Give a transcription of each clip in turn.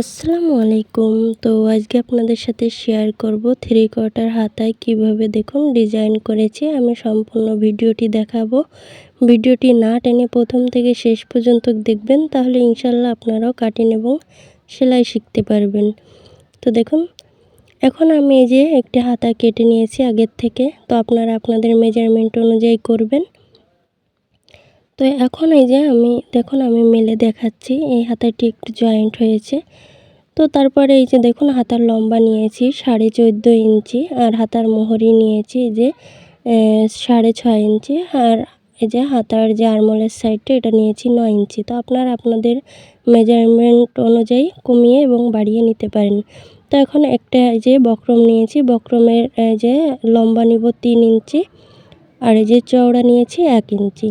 আসসালামু আলাইকুম। তো আজকে আপনাদের সাথে শেয়ার করব থ্রি কোয়ার্টার হাতায় কীভাবে দেখুন ডিজাইন করেছি। আমি সম্পূর্ণ ভিডিওটি দেখাবো। ভিডিওটি না টেনে প্রথম থেকে শেষ পর্যন্ত দেখবেন, তাহলে ইনশাল্লাহ আপনারাও কাটিং এবং সেলাই শিখতে পারবেন। তো দেখুন, এখন আমি এই যে একটি হাতা কেটে নিয়েছি আগের থেকে। তো আপনারা আপনাদের মেজারমেন্ট অনুযায়ী করবেন। তো এখন এই যে আমি, দেখুন আমি মেলে দেখাচ্ছি, এই হাতাটি একটু জয়েন্ট হয়েছে। তো তারপরে এই যে দেখুন, হাতার লম্বা নিয়েছি, সাড়ে চোদ্দ ইঞ্চি, আর হাতার মোহরি নিয়েছি যে সাড়ে ছয় ইঞ্চি, আর এই যে হাতার যে আরমোলের সাইডটা এটা নিয়েছি নয় ইঞ্চি। তো আপনারা আপনাদের মেজারমেন্ট অনুযায়ী কমিয়ে এবং বাড়িয়ে নিতে পারেন। তো এখন একটা যে বক্রম নিয়েছি, বক্রমের যে লম্বা নিব তিন ইঞ্চি, আর এই যে চওড়া নিয়েছি এক ইঞ্চি।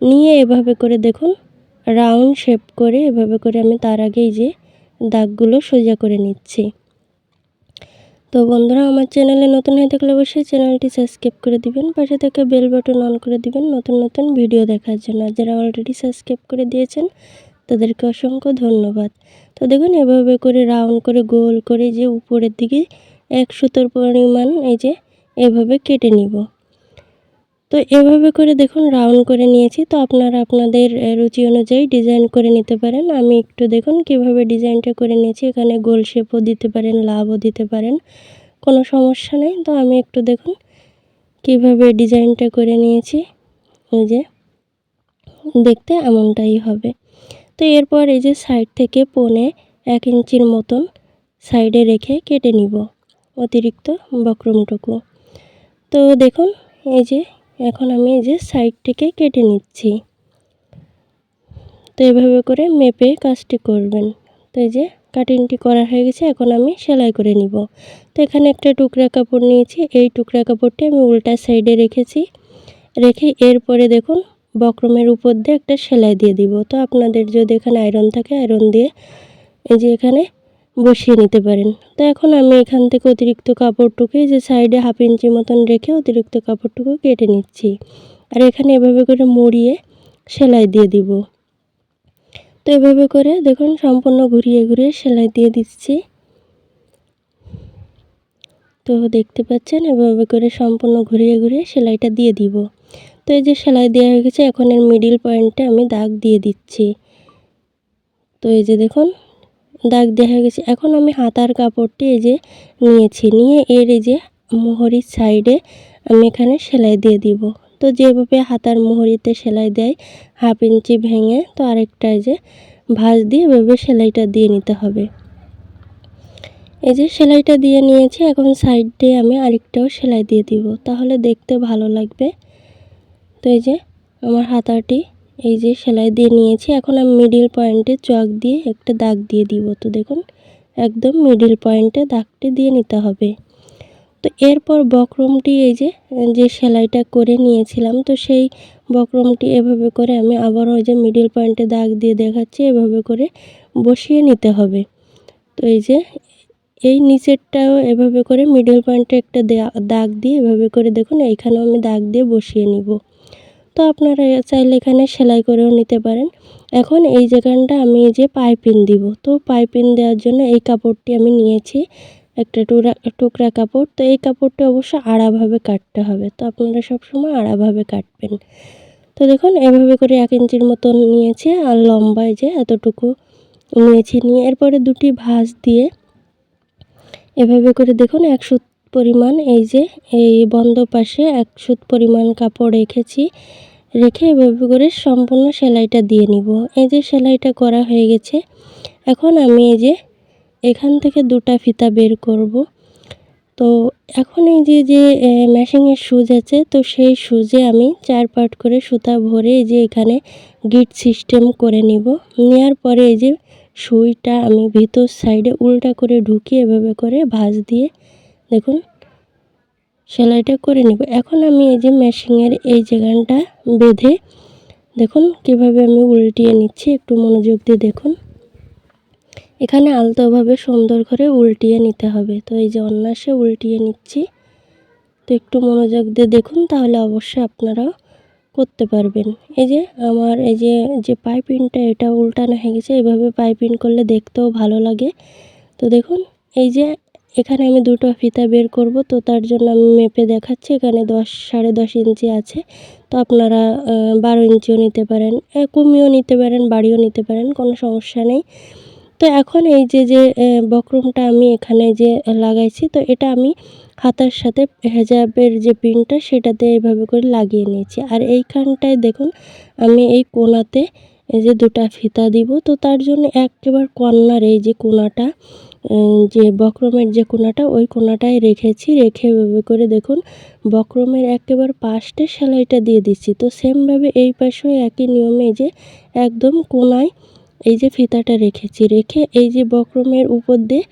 নিয়ে এভাবে করে দেখুন রাউন্ড শেপ করে এভাবে করে আমি তার আগেই যে দাগগুলো সোজা করে নিচ্ছি। তো বন্ধুরা, আমার চ্যানেলে নতুন হয়ে থাকলে অবশ্যই চ্যানেলটি সাবস্ক্রাইব করে দিবেন, পাশে থেকে বেল বাটন অন করে দিবেন নতুন নতুন ভিডিও দেখার জন্য। যারা অলরেডি সাবস্ক্রাইব করে দিয়েছেন, তাদেরকে অসংখ্য ধন্যবাদ। তো দেখুন, এভাবে করে রাউন্ড করে, গোল করে যে উপরের দিকে এক সুতোর পরিমাণ এই যে এভাবে কেটে নিব। তো এভাবে করে দেখুন, রাউন্ড করে নিয়েছি। তো আপনারা আপনাদের রুচি অনুযায়ী ডিজাইন করে নিতে পারেন। আমি একটু দেখুন কীভাবে ডিজাইনটা করে নিয়েছি। এখানে গোল শেপও দিতে পারেন, লাভও দিতে পারেন। কোনো সমস্যা নেই। তো আমি একটু দেখুন কীভাবে ডিজাইনটা করে নিয়েছি। এই যে, দেখতে এমনটাই হবে। তো এরপর এই যে সাইড থেকে পনে এক ইঞ্চির মতন সাইডে রেখে কেটে নিব অতিরিক্ত বক্রমটুকু। তো দেখুন, এই যে এখন আমি এই যে সাইড থেকে কেটে নিচ্ছি। তো এভাবে করে মেপে কাজটি করবেন। তো এই যে কাটিংটি করা হয়ে গেছে, এখন আমি সেলাই করে নিব। তো এখানে একটা টুকরা কাপড় নিয়েছি, এই টুকরা কাপড়টি আমি উল্টা সাইডে রেখেছি। রেখে এরপরে দেখুন, বক্রমের উপর দিয়ে একটা সেলাই দিয়ে দিব। তো আপনাদের যদি এখানে আয়রন থাকে আয়রন দিয়ে এই যে এখানে বসিয়ে নিতে পারেন। তো এখন আমি এখান থেকে অতিরিক্ত কাপড়টুকু যে সাইডে হাফ ইঞ্চি মতন রেখে অতিরিক্ত কাপড়টুকু কেটে নিচ্ছি। আর এখানে এভাবে করে মুড়িয়ে সেলাই দিয়ে দিব। তো এভাবে করে দেখুন সম্পূর্ণ ঘুরিয়ে ঘুরিয়ে সেলাই দিয়ে দিচ্ছি। তো দেখতে পাচ্ছেন এভাবে করে সম্পূর্ণ ঘুরিয়ে ঘুরিয়ে সেলাইটা দিয়ে দিব। তো এই যে সেলাই দেওয়া হয়ে গেছে, এখন এর মিডিল পয়েন্টে আমি দাগ দিয়ে দিচ্ছি। তো এই যে দেখুন দাগ দেখা গেছে। এখন আমি হাতার কাপড়টি এই যে নিয়েছি। নিয়ে এর এই যে মোহরির সাইডে আমি এখানে সেলাই দিয়ে দিব। তো যেভাবে হাতার মোহরিতে সেলাই দেয়, হাফ ইঞ্চি ভেঙে, তো আরেকটা এই যে ভাঁজ দিয়ে এভাবে সেলাইটা দিয়ে নিতে হবে। এই যে সেলাইটা দিয়ে নিয়েছি, এখন সাইড আমি আরেকটাও সেলাই দিয়ে দিব। তাহলে দেখতে ভালো লাগবে। তো এই যে আমার হাতাটি এই যে সেলাই দিয়ে নিয়েছি। এখন আমি মিডিল পয়েন্টে চক দিয়ে একটা দাগ দিয়ে দিব। তো দেখুন, একদম মিডিল পয়েন্টে দাগটি দিয়ে নিতে হবে। তো এরপর বক্রমটি এই যে যে সেলাইটা করে নিয়েছিলাম, তো সেই বক্রমটি এভাবে করে আমি আবার ওই যে মিডিল পয়েন্টে দাগ দিয়ে দেখাচ্ছি, এভাবে করে বসিয়ে নিতে হবে। তো এই যে, এই নিচেরটাও এভাবে করে মিডিল পয়েন্টে একটা দাগ দিয়ে এভাবে করে দেখুন, এইখানেও আমি দাগ দিয়ে বসিয়ে নিব। তো আপনারা চাইলে এখানে সেলাই করেও নিতে পারেন। এখন এই জায়গাটা আমি যে পাইপিন দিব, তো পাইপিন দেওয়ার জন্য এই কাপড়টি আমি নিয়েছি, একটা টুকরা টুকরা কাপড়। তো এই কাপড়টি অবশ্য আড়াভাবে কাটতে হবে, তো আপনারা সবসময় আড়াভাবে কাটবেন। তো দেখুন, এভাবে করে এক ইঞ্চির মতন নিয়েছি, আর লম্বায় যে এতটুকু নিয়েছি নিয়ে এরপরে দুটি ভাঁজ দিয়ে এভাবে করে দেখুন এক সুত পরিমাণ, এই যে এই বন্ধ পাশে এক সুত পরিমাণ কাপড় রেখেছি। রেখে এভাবে করে সম্পূর্ণ সেলাইটা দিয়ে নিব। এই যে সেলাইটা করা হয়ে গেছে, এখন আমি এই যে এখান থেকে দুটা ফিতা বের করব। তো এখন এই যে যে মেশিনের সুজ আছে, তো সেই সুজে আমি চার পাট করে সুতা ভরে এই যে এখানে গিট সিস্টেম করে নিব। নেওয়ার পরে এই যে সুইটা আমি ভিতর সাইডে উল্টা করে ঢুকিয়ে এভাবে করে ভাঁজ দিয়ে দেখুন সেলাইটা করে নিব। এখন আমি এই যে মেশিনের এই জায়গাটা বেঁধে দেখুন কীভাবে আমি উল্টিয়ে নিচ্ছি, একটু মনোযোগ দিয়ে দেখুন। এখানে আলতোভাবে সুন্দর করে উল্টিয়ে নিতে হবে। তো এই যে অন্যাসে উল্টিয়ে নিচ্ছি। তো একটু মনোযোগ দিয়ে দেখুন, তাহলে অবশ্যই আপনারাও করতে পারবেন। এই যে আমার এই যে যে পাইপিংটা এটা উল্টানো হয়ে গেছে। এভাবে পাইপিং করলে দেখতেও ভালো লাগে। তো দেখুন, এই যে এখানে আমি দুটো ফিতা বের করব, তো তার জন্য আমি মেপে দেখাচ্ছি, এখানে দশ, সাড়ে দশ ইঞ্চি আছে। তো আপনারা বারো ইঞ্চিও নিতে পারেন কমিও নিতে পারেন বাড়িও নিতে পারেন, কোনো সমস্যা নেই। তো এখন এই যে যে বক্রমটা আমি এখানে যে লাগাইছি, তো এটা আমি হাতার সাথে হেজাবের যে পিনটা, সেটাতে এইভাবে করে লাগিয়ে নিয়েছি। আর এইখানটায় দেখুন, আমি এই কোনাতে এই যে দুটা ফিতা দিব, তো তার জন্য একেবারে কর্নার এই যে কোনাটা যে বক্রমের যে কোনাটা, ওই কোনাটায় রেখেছি। রেখে এভাবে করে দেখুন, বক্রমের একেবারে পাশটা সেলাইটা দিয়ে দিচ্ছি। তো সেমভাবে এই পাশেও একই নিয়মে যে একদম কোনায় এই যে ফিতাটা রেখেছি। রেখে এই যে বক্রমের উপর দিয়ে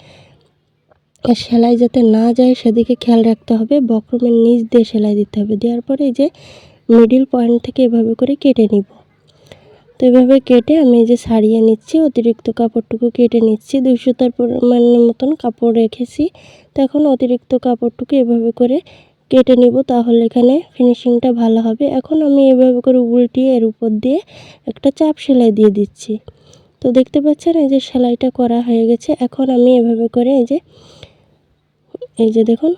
সেলাই যাতে না যায়, সেদিকে খেয়াল রাখতে হবে। বক্রমের নিচ দিয়ে সেলাই দিতে হবে। দেওয়ার পরে এই যে মিডিল পয়েন্ট থেকে এভাবে করে কেটে নিব। তো এভাবে কেটে আমি এই যে সারিয়ে নিচ্ছি, অতিরিক্ত কাপড়টুকু কেটে নিচ্ছি। দুইশোতার পরিমাণের মতন কাপড় রেখেছি। তো এখন অতিরিক্ত কাপড়টুকু এভাবে করে কেটে নিব, তাহলে এখানে ফিনিশিংটা ভালো হবে। এখন আমি এভাবে করে উল্টিয়ে এর উপর দিয়ে একটা চাপ সেলাই দিয়ে দিচ্ছি। তো দেখতে পাচ্ছেন, এই যে সেলাইটা করা হয়ে গেছে। এখন আমি এভাবে করে এই যে এই যে দেখুন,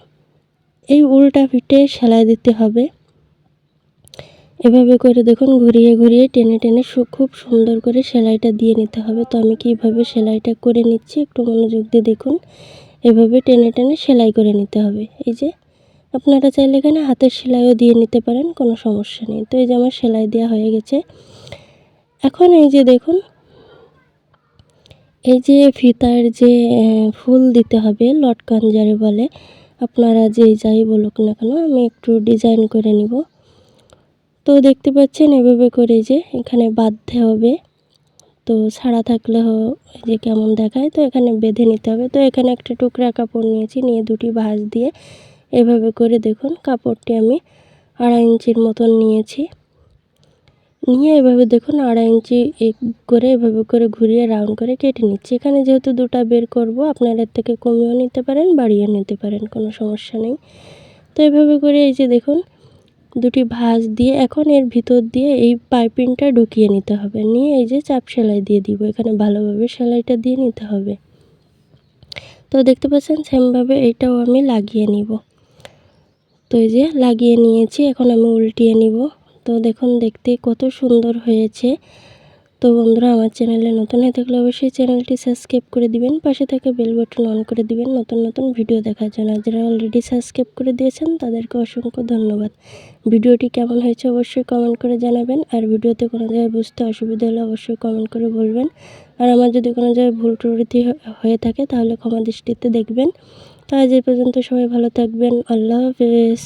এই উল্টা ফিটে সেলাই দিতে হবে। এভাবে করে দেখুন, ঘুরিয়ে ঘুরিয়ে টেনে টেনে খুব সুন্দর করে সেলাইটা দিয়ে নিতে হবে। তো আমি কীভাবে সেলাইটা করে নিচ্ছি একটু মনোযোগ দিয়ে দেখুন। এভাবে টেনে টেনে সেলাই করে নিতে হবে। এই যে, আপনারা চাইলে এখানে হাতের সেলাইও দিয়ে নিতে পারেন, কোনো সমস্যা নেই। তো এই যে আমার সেলাই দেওয়া হয়ে গেছে। এখন এই যে দেখুন, এই যে ফিতার যে ফুল দিতে হবে, লটকান যারে বলে, আপনারা যেই যাই বলুক না কেন, আমি একটু ডিজাইন করে নিব। তো দেখতে পাচ্ছেন এভাবে করে যে এখানে বাঁধতে হবে। তো ছাড়া থাকলে যে কেমন দেখায়, তো এখানে বেঁধে নিতে হবে। তো এখানে একটা টুকরা কাপড় নিয়েছি, নিয়ে দুটি ভাঁজ দিয়ে এভাবে করে দেখুন কাপড়টি আমি আড়াই ইঞ্চির মতন নিয়েছি। নিয়ে এভাবে দেখুন আড়াই ইঞ্চি করে এভাবে করে ঘুরিয়ে রাউন্ড করে কেটে নিচ্ছি। এখানে যেহেতু দুটা বের করব, আপনারা থেকে কমিয়েও নিতে পারেন বাড়িয়ে নিতে পারেন, কোনো সমস্যা নেই। তো এভাবে করে এই যে দেখুন দুটি ভাঁজ দিয়ে এখন এর ভিতর দিয়ে এই পাইপিংটা ঢুকিয়ে নিতে হবে। নিয়ে এই যে চাপ সেলাই দিয়ে দিব, এখানে ভালোভাবে সেলাইটা দিয়ে নিতে হবে। তো দেখতে পাচ্ছেন সেমভাবে এইটাও আমি লাগিয়ে নিব। তো এই যে লাগিয়ে নিয়েছি, এখন আমি উল্টিয়ে নিব। তো দেখুন, দেখতে কত সুন্দর হয়েছে। তো বন্ধুরা, আমার চ্যানেলে নতুন হয়ে থাকলে অবশ্যই চ্যানেলটি সাবস্ক্রাইব করে দিবেন, পাশে থাকা বেল বাটন অন করে দিবেন, নতুন নতুন ভিডিও দেখার জন্য। যারা অলরেডি সাবস্ক্রাইব করে দিয়েছেন, তাদেরকে অসংখ্য ধন্যবাদ। ভিডিওটি কেমন হয়েছে অবশ্যই কমেন্ট করে জানাবেন, আর ভিডিওতে কোনো জায়গায় বুঝতে অসুবিধা হলে অবশ্যই কমেন্ট করে বলবেন। আর আমার যদি কোনো জায়গায় ভুল ত্রুটি হয়ে থাকে, তাহলে ক্ষমা দৃষ্টিতে দেখবেন। তো আজ এই পর্যন্ত সবাই ভালো থাকবেন, আল্লাহ হাফেজ।